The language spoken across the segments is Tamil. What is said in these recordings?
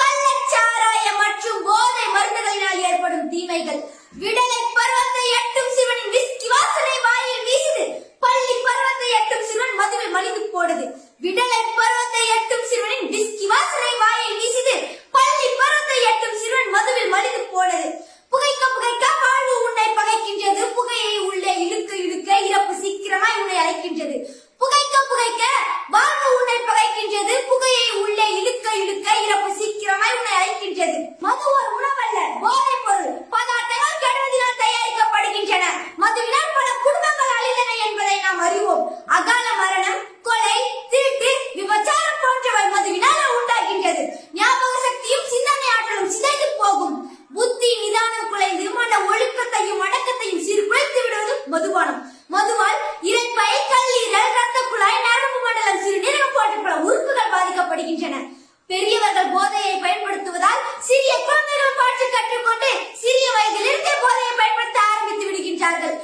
கள்ளச்சாராயம் மற்றும் போதை மருந்துகளினால் ஏற்படும் தீமைகள். விடலை மதுபானம். மதுவால் இறைப்பை கல்லீரல் ரத்த குழாய் நரம்பு மண்டலம் சிறுநீரகம் போன்ற பல உறுப்புகள் பாதிக்கப்படுகின்றன. பெரியவர்கள் போதையை பயன்படுத்துவதால் சிறிய குழந்தைகள் பாட்டு கற்றுக்கொண்டு சிறிய வயதிலிருந்தே போதையை பயன்படுத்த ஆரம்பித்து விடுகின்றார்கள்.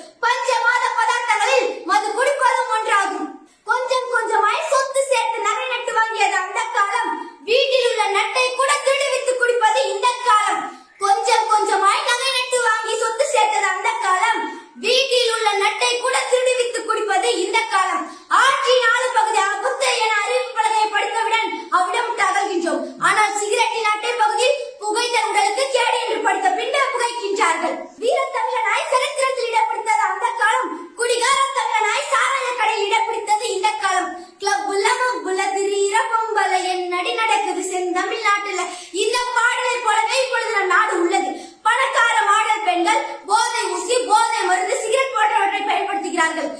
இருக்கிறார்கள்